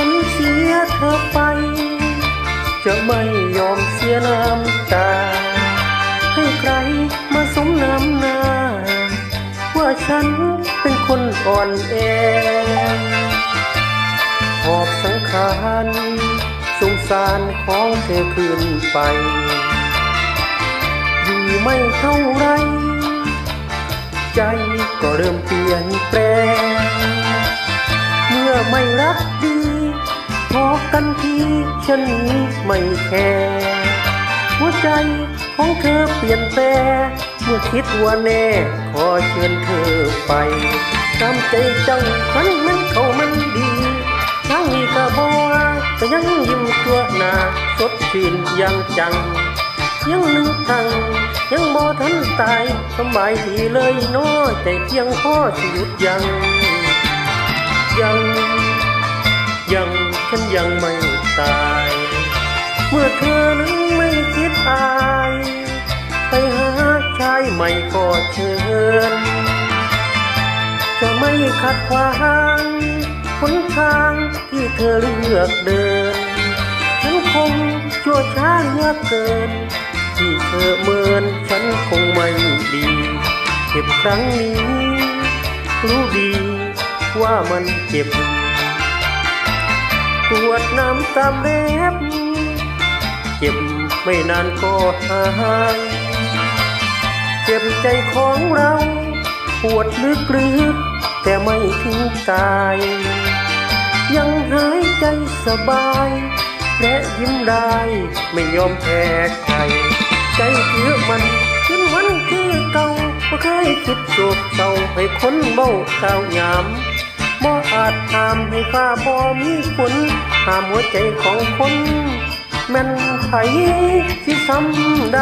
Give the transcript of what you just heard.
ันเสียเธอไป จะไม่ยอมเสียน้ำตา ให้ใครมาสมน้ำหน้า ว่าฉันเป็นคนอ่อนแอหอบสังขารสงสารของเธอคืนไป อยู่ไม่เท่าไร ใจก็เริ่มเปลี่ยนแปลง เมื่อไม่รักดี กันทีฉันนี้ไม่แคร์หัวใจของเธอเปลี่ยนแปลงเมื่อคิดว่าแน่ ขอเชิญเธอไปตามใจจังคันมันเขามันดีทั้งนี้ก็บอกว่าแต่ยังยิ้มตัวหนาสดชื่นยังจัง ยังนึกทางยังบ่ทันตายสบายดีเลยน้อใจเพียงพอสิหยุดยัง ยังยัง ฉันยังไม่ตาย เมื่อเธอนั้นไม่คิดอาย ไปหาชายใหม่ก็เชิญ จะไม่ขัดขวางหนทางที่เธอเลือกเดิน ฉันคงชั่วช้าเหลือเกิน ที่เธอเมินฉันคงไม่ดีเจ็บครั้งนี้ รู้ดีว่ามันเจ็บ ปวดน้ำตามเล็บ เจ็บไม่นานก็หายเจ็บใจของเรา ปวดลึกๆแต่ไม่ถึงตาย ยังหายใจสบาย และยิ้มได้ไม่ยอมแพ้ใคร ใจเถือมันขึ้นวันคือเก่าบ่เคยคิดโศกเศร้าให้คนเบ้าก้ายาม บ่อาจห้ามให้ฟ้าบ่มีฝนห้ามหัวใจของคนแม่นไผที่ซ้ำใด